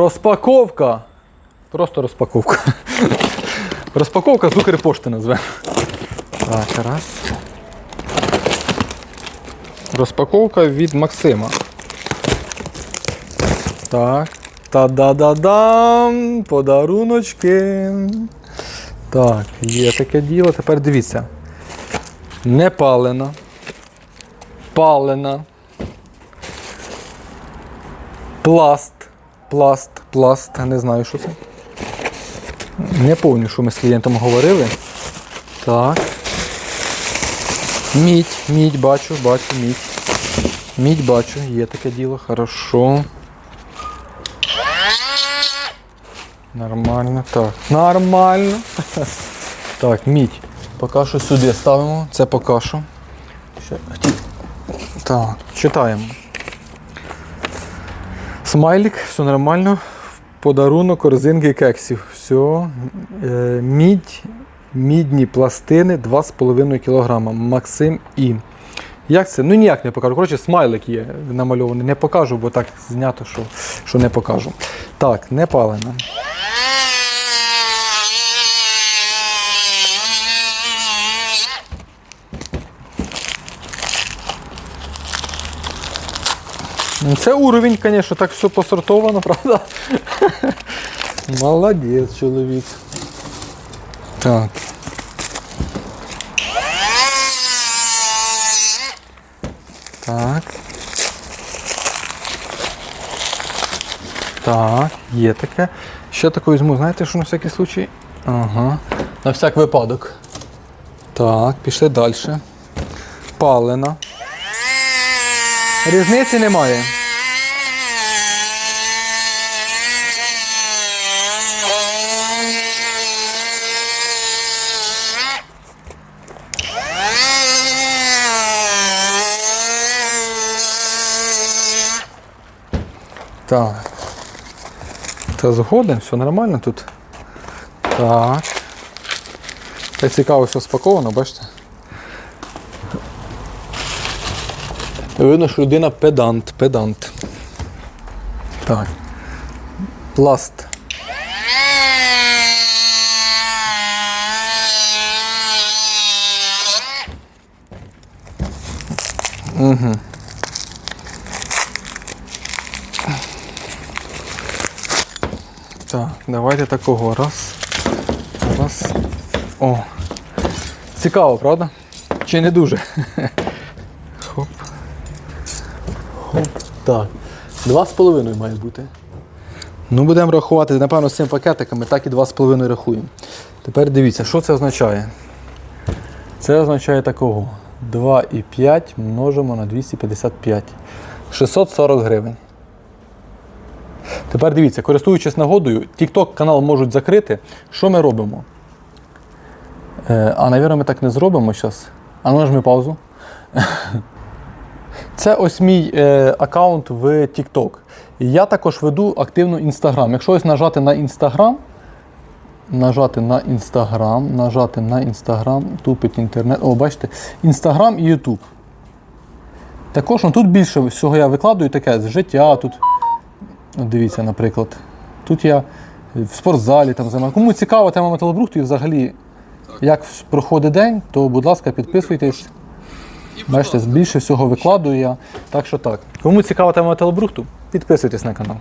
Розпаковка. Просто розпаковка. Розпаковка з Укрпошти назвемо. Так, раз. Розпаковка від Максима. Так. Та-да-да-дам! Подаруночки. Так, є таке діло. Тепер дивіться. Не палена. Палена. Пласт. Пласт, пласт, не знаю, що це. Не пам'ятаю, що ми з клієнтом говорили. Так. Мідь, мідь, бачу, бачу, мідь. Мідь бачу, є таке діло, хорошо. Нормально, так. Нормально. Так, мідь. Поки що сюди ставимо. Це поки. Так, читаємо. Смайлик, все нормально. Подарунок корзинки кексів. Все. Мідь, мідні пластини 2,5 кг. Максим І. Як це? Ну ніяк не покажу. Коротше, смайлик є намальований. Не покажу, бо так знято, що, що не покажу. Так, не палено. Це уровень, звісно, так все посортовано, правда? Молодець, чоловік. Так. Так. Так, є таке. Ще таке візьму, знаєте, що на всякий случай? Ага. На всяк випадок. Так, пішли далі. Палена. Різниці немає. Так. Та згоден, все нормально тут. Так. Та цікаво, все спаковано, бачите? Видно, що людина педант, педант. Так. Пласт. Угу. Так, давайте такого. Раз. Раз. О. Цікаво, правда? Чи не дуже? Хоп. Так. Два з половиною має бути. Ну, будемо рахувати, напевно, з цими пакетиками, так і два з половиною рахуємо. Тепер дивіться, що це означає? Це означає такого. 2,5 множимо на 255. 640 гривень. Тепер дивіться, користуючись нагодою, TikTok канал можуть закрити. Що ми робимо? Е, а, навірно, ми так не зробимо зараз. А ну нажми паузу. Це ось мій е, аккаунт в TikTok. Я також веду активно Instagram. Якщо ось нажати на Instagram, нажати на Instagram, нажати на Instagram, тупить інтернет. О, бачите, Instagram і YouTube. Також ну, тут більше всього я викладую таке з життя. Тут, от дивіться, наприклад, тут я в спортзалі там займаю. Кому цікава тема металобрухту і взагалі, як проходить день, то, будь ласка, підписуйтесь. Бачите, більше всього викладую я. Так що так. Кому цікава тема металобрухту, підписуйтесь на канал.